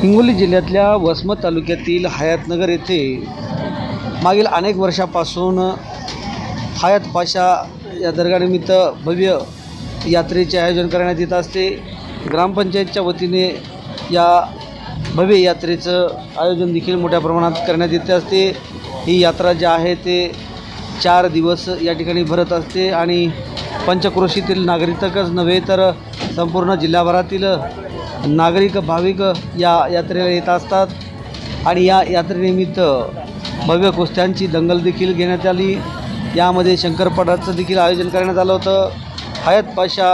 हिंगोली जिल्ह्यातल्या वसमत तालुक्यातील हयातनगर येथे मागील अनेक वर्षापासून हयात पाशा या दर्गानिमित्त भव्य यात्रेचे आयोजन करण्यात येत असते. ग्रामपंचायतच्या वतीने या भव्य यात्रेचं आयोजन देखील मोठ्या प्रमाणात करण्यात येते असते. ही यात्रा जी आहे ते चार दिवस या ठिकाणी भरत असते आणि पंचक्रोशीतील नागरिकच नव्हे तर संपूर्ण जिल्हाभरातील नागरिक भाविक या यात्रेला येत असतात आणि या यात्रेनिमित्त भव्य कुस्त्यांची दंगल देखील घेण्यात आली. यामध्ये शंकरपटाचं देखील आयोजन करण्यात आलं होतं. हयात पाशा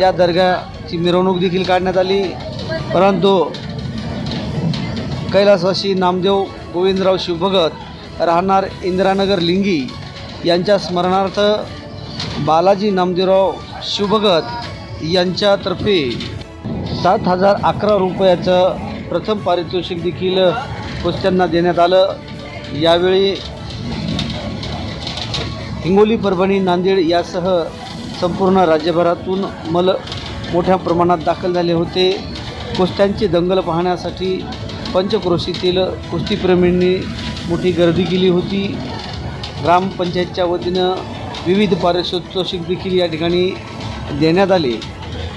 या दर्ग्याची मिरवणूक देखील काढण्यात आली. परंतु कैलासवासी नामदेव गोविंदराव शिवभगत राहणार इंदिरानगर लिंगी यांच्या स्मरणार्थ बालाजी नामदेवराव शिवभगत यांच्यातर्फे सात हजार अकरा रुपयाचं प्रथम पारितोषिक देखील कुस्त्यांना देण्यात आलं. यावेळी हिंगोली परभणी नांदेड यासह संपूर्ण राज्यभरातून मल मोठ्या प्रमाणात दाखल झाले होते. कुस्त्यांची दंगल पाहण्यासाठी पंचक्रोशीतील कुस्तीप्रेमींनी मोठी गर्दी केली होती. ग्रामपंचायतच्या वतीनं विविध पारितोषिक देखील या ठिकाणी देण्यात आले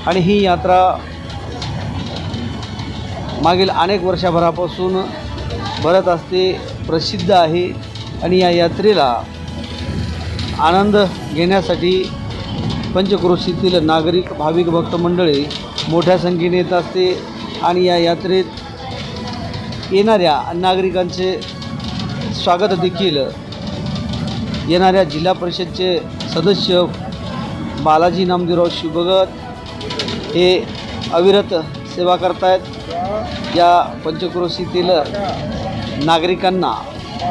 आणि ही यात्रा मागील अनेक वर्षाभरापासून भरत असते प्रसिद्ध आहे. आणि या यात्रेला आनंद घेण्यासाठी पंचक्रोशीतील नागरिक भाविक भक्त मंडळी मोठ्या संख्येने येत असते. आणि या यात्रेत येणाऱ्या नागरिकांचे स्वागत देखील येणाऱ्या जिल्हा परिषदचे सदस्य बालाजी नामदेवराव शिवभगत हे अविरत सेवा करतायत. या पंचक्रोशीतील नागरिकांना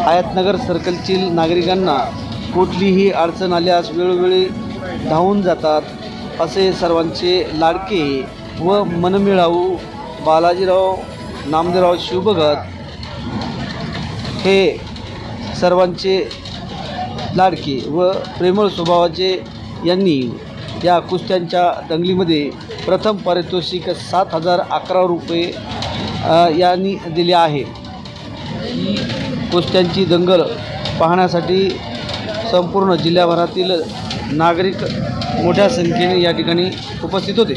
आयातनगर सर्कलतील नागरिकांना कुठलीही अडचण आल्यास वेळोवेळी धावून जातात. असे सर्वांचे लाडके व मनमिळाऊ बालाजीराव नामदेवराव शिवभगत हे सर्वांचे लाडके व प्रेमळ स्वभावाचे यांनी या कुस्त्यांच्या दंगलीमध्ये प्रथम पारितोषिक सात हजार अकरा रुपये यांनी दिले आहे. ही कुस्त्यांची दंगल पाहण्यासाठी संपूर्ण जिल्ह्याभरातील नागरिक मोठ्या संख्येने या ठिकाणी उपस्थित होते.